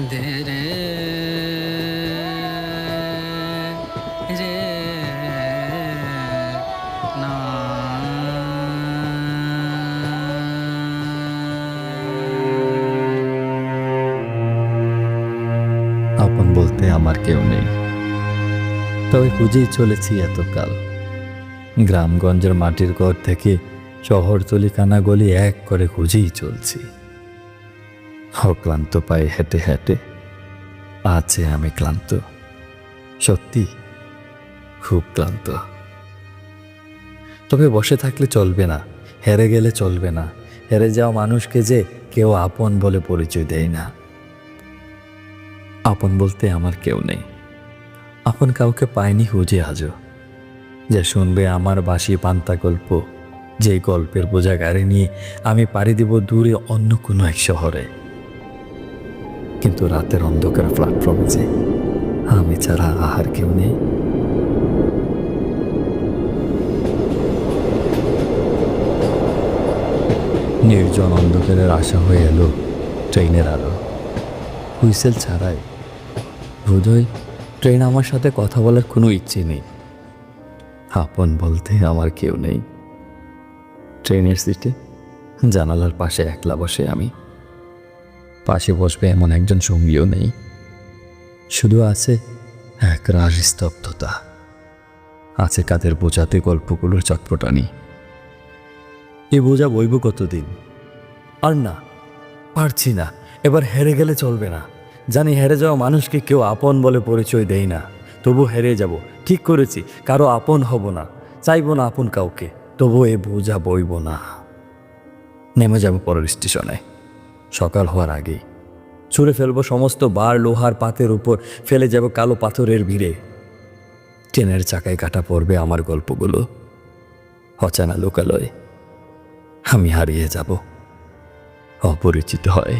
দে রে না। আপন বলতে আমার কেউ নেই। তবে খুঁজেই চলেছি এতকাল। গ্রামগঞ্জের মাটির ঘর থেকে শহরতলি কানা গলি এক করে খুঁজেই চলছি। অক্লান্ত পায়ে হেঁটে হেঁটে আছে আমি ক্লান্ত। সত্যি, খুব ক্লান্ত। তবে বসে থাকলে চলবে না, হেরে গেলে চলবে না। হেরে যাওয়া মানুষকে যে কেউ আপন বলে পরিচয় দেয় না। আপন বলতে আমার কেউ নেই। আপন কাউকে পাইনি খুঁজে আজও। যে শুনবে আমার বাসি পান্তা গল্প যে গল্পের বোঝা গাড়ি নিয়ে আমি পাড়ি দিব দূরে অন্য কোনো এক শহরে। কিন্তু রাতের অন্ধকার প্ল্যাটফর্মে যে আমি ছাড়া আহার কেউ নেই। নির্জন অন্ধকারের আশা হয়ে এলো ট্রেনের আলো। হুইসেল ছাড়াই। বোধহয় ট্রেন আমার সাথে কথা বলার কোনো ইচ্ছে নেই। আপন বলতে আমার কেউ নেই। ট্রেনের সিটে জানালার পাশে একলা বসে আমি পাশে বসবে এমন একজন সঙ্গীও নেই। শুধু আছে এক রাজ স্তব্ধতা। আছে কাদের বোঝাতে গল্পগুলোর চটপটানি। এ বোঝা বইব কতদিন? আর না, পারছি না। এবার হেরে গেলে চলবে না। জানি হেরে যাওয়া মানুষকে কেউ আপন বলে পরিচয় দেয় না। তবু হেরে যাব। ঠিক করেছি, কারও আপন হব না। চাইব না আপন কাউকে। তবু এ বোঝা বইব না। নেমে যাব পরের স্টেশনে। সকাল হওয়ার আগেই। ছুঁড়ে ফেলব সমস্ত বার লোহার পাতের উপর, ফেলে যাব কালো পাথরের ভিড়ে। ট্রেনের চাকায় কাটা পড়বে আমার গল্পগুলো। অচানা লোকালয়, আমি হারিয়ে যাব। অপরিচিত হয়।